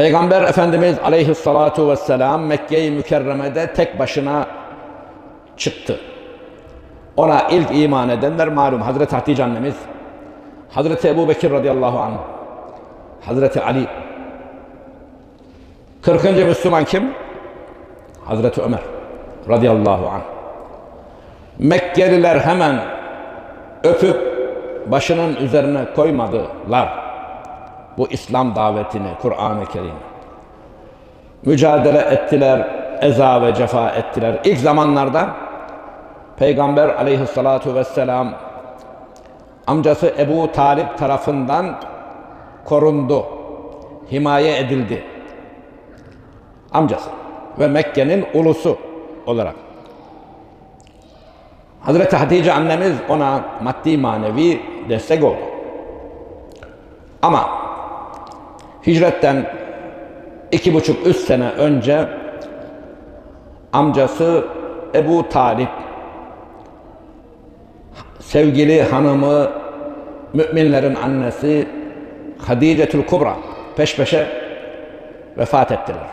Peygamber Efendimiz aleyhissalatu vesselam Mekke-i Mükerreme'de tek başına çıktı. Ona ilk iman edenler malum Hazreti Hatice annemiz, Hazreti Ebu Bekir radıyallahu anh, Hazreti Ali. 40. Müslüman kim? Hazreti Ömer radıyallahu anh. Mekkeliler hemen öpüp başının üzerine koymadılar. Bu İslam davetini, Kur'an-ı Kerim. Mücadele ettiler, eza ve cefa ettiler. İlk zamanlarda Peygamber aleyhissalatu vesselam amcası Ebu Talip tarafından korundu, himaye edildi. Amcası ve Mekke'nin ulusu olarak. Hazreti Hatice annemiz ona maddi manevi destek oldu. Ama hicretten iki buçuk üç sene önce amcası Ebu Talip sevgili hanımı müminlerin annesi Hadicetül Kubra peş peşe vefat ettiler.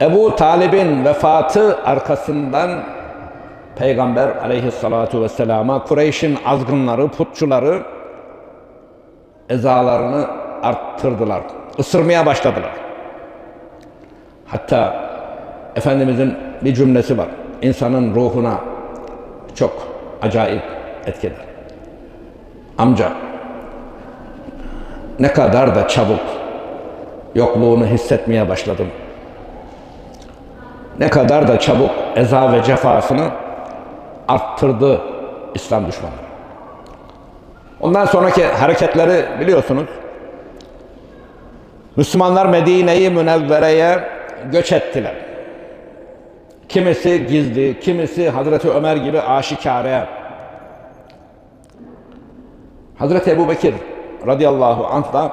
Ebu Talib'in vefatı arkasından Peygamber aleyhissalatu vesselama Kureyş'in azgınları, putçuları ezalarını arttırdılar. Isırmaya başladılar. Hatta Efendimizin bir cümlesi var. İnsanın ruhuna çok acayip etkiler. Amca ne kadar da çabuk yokluğunu hissetmeye başladım. Ne kadar da çabuk eza ve cefasını arttırdı İslam düşmanı. Ondan sonraki hareketleri biliyorsunuz. Müslümanlar Medine-i Münevvere'ye göç ettiler. Kimisi gizli, kimisi Hazreti Ömer gibi aşikare. Hazreti Ebu Bekir radıyallahu anh da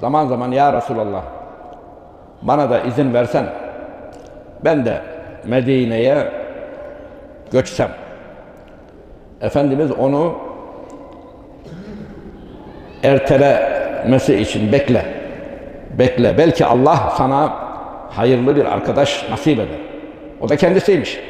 zaman zaman ya Resulallah bana da izin versen ben de Medine'ye göçsem. Efendimiz onu ertelemesi için bekle. Bekle. Belki Allah sana hayırlı bir arkadaş nasip eder. O da kendisiymiş.